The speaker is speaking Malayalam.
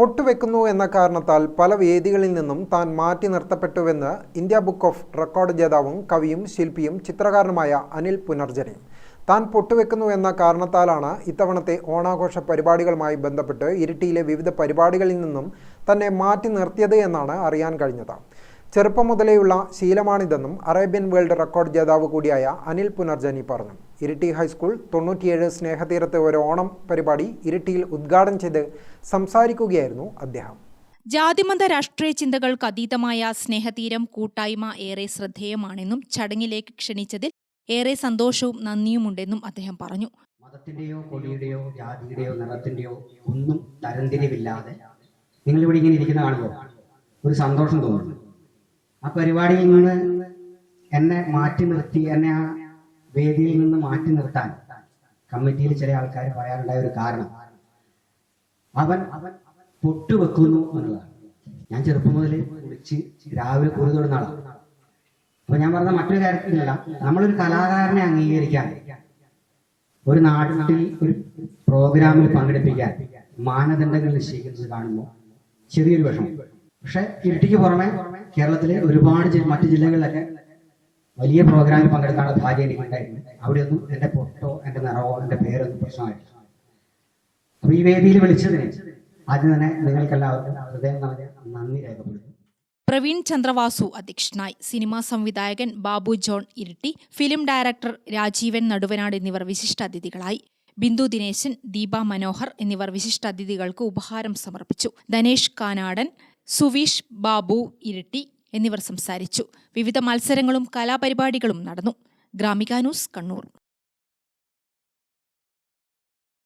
പൊട്ടുവെക്കുന്നു എന്ന കാരണത്താൽ പല വേദികളിൽ നിന്നും താൻ മാറ്റി നിർത്തപ്പെട്ടുവെന്ന് ഇന്ത്യ ബുക്ക് ഓഫ് റെക്കോർഡ് ജേതാവും കവിയും ശില്പിയും ചിത്രകാരനുമായ അനിൽ പുനർജനി. താൻ പൊട്ടുവെക്കുന്നു എന്ന കാരണത്താലാണ് ഇത്തവണത്തെ ഓണാഘോഷ പരിപാടികളുമായി ബന്ധപ്പെട്ട് ഇരിട്ടിയിലെ വിവിധ പരിപാടികളിൽ നിന്നും തന്നെ മാറ്റി നിർത്തിയത് എന്നാണ് അറിയാൻ കഴിഞ്ഞത്. ചെറുപ്പം മുതലേയുള്ള ശീലമാണിതെന്നും അറേബ്യൻ വേൾഡ് റെക്കോർഡ് ജേതാവ് കൂടിയായ അനിൽ പുനർജനി പറഞ്ഞു. ഇരിട്ടി ഹൈസ്കൂൾ തൊണ്ണൂറ്റിയേഴ് സ്നേഹതീരത്തെ ഒരു ഓണം പരിപാടി ഇരിട്ടിയിൽ ഉദ്ഘാടനം ചെയ്ത് സംസാരിക്കുകയായിരുന്നു അദ്ദേഹം. ജാതിമത രാഷ്ട്രീയ ചിന്തകൾക്ക് അതീതമായ സ്നേഹതീരം കൂട്ടായ്മ ഏറെ ശ്രദ്ധേയമാണെന്നും ചടങ്ങിലേക്ക് ക്ഷണിച്ചതിൽ ഏറെ സന്തോഷവും നന്ദിയുമുണ്ടെന്നും അദ്ദേഹം പറഞ്ഞു. മതത്തിന്റെയോ കൊടിയുടെയോ ജാതിയുടെയോ നിറത്തിന്റെയോ ഒന്നും തരംതിരിവില്ലാതെ നിങ്ങൾ ഇവിടെ ഇങ്ങനെ ഇരിക്കുന്ന കാണുമ്പോൾ ഒരു സന്തോഷം തോന്നുന്നു. ആ പരിപാടിയിൽ നിന്ന് എന്നെ മാറ്റി നിർത്തി എന്നെ ആ വേദിയിൽ നിന്ന് മാറ്റി നിർത്താൻ കമ്മിറ്റിയിൽ ചില ആൾക്കാർ പറയാനുണ്ടായ ഒരു കാരണം. അവൻ അവൻ പൊട്ടുവെക്കുന്നു എന്നുള്ളതാണ്. ഞാൻ ചെറുപ്പം മുതൽ കുളിച്ച് രാവിലെ കുറി തൊടുന്ന ആളാണ് അപ്പൊ ഞാൻ പറഞ്ഞ മറ്റൊരു കാര്യത്തിലല്ല നമ്മളൊരു കലാകാരനെ അംഗീകരിക്കാൻ ഒരു നാട്ടിൽ ഒരു പ്രോഗ്രാമിൽ പങ്കെടുപ്പിക്കാൻ മാനദണ്ഡങ്ങൾ നിശ്ചയിക്കുന്നത് കാണുമ്പോൾ ചെറിയൊരു വിഷമം. പക്ഷെ ഇരിട്ടിക്ക് പുറമെ കേരളത്തിലെ ഒരുപാട് മറ്റ് ജില്ലകളിലൊക്കെ വലിയ പ്രോഗ്രാമിൽ പങ്കെടുക്കാനുള്ള ഭാഗ്യം എനിക്കുണ്ടായിരുന്നു അവിടെയൊന്നും എന്റെ പൊട്ടോ എന്റെ നിറവോ എന്റെ പേരൊന്നും പ്രശ്നമായിട്ടില്ല. അപ്പൊ ഈ വേദിയിൽ വിളിച്ചതിന് ആദ്യം തന്നെ നിങ്ങൾക്കെല്ലാവർക്കും ഹൃദയം നിറഞ്ഞ നന്ദി രേഖപ്പെടുത്തുന്നു. പ്രവീൺ ചന്ദ്രവാസു അധ്യക്ഷനായി സിനിമാ സംവിധായകൻ ബാബു ജോൺ ഇരിട്ടി ഫിലിം ഡയറക്ടർ രാജീവൻ നടുവനാട് എന്നിവർ വിശിഷ്ട അതിഥികളായി. ബിന്ദു ദിനേശൻ ദീപ മനോഹർ എന്നിവർ വിശിഷ്ട അതിഥികൾക്ക് ഉപഹാരം സമർപ്പിച്ചു. ധനേഷ് കാനാടൻ സുവീഷ് ബാബു ഇരിട്ടി എന്നിവർ സംസാരിച്ചു. വിവിധ മത്സരങ്ങളും കലാപരിപാടികളും നടന്നു. ഗ്രാമിക ന്യൂസ് കണ്ണൂർ.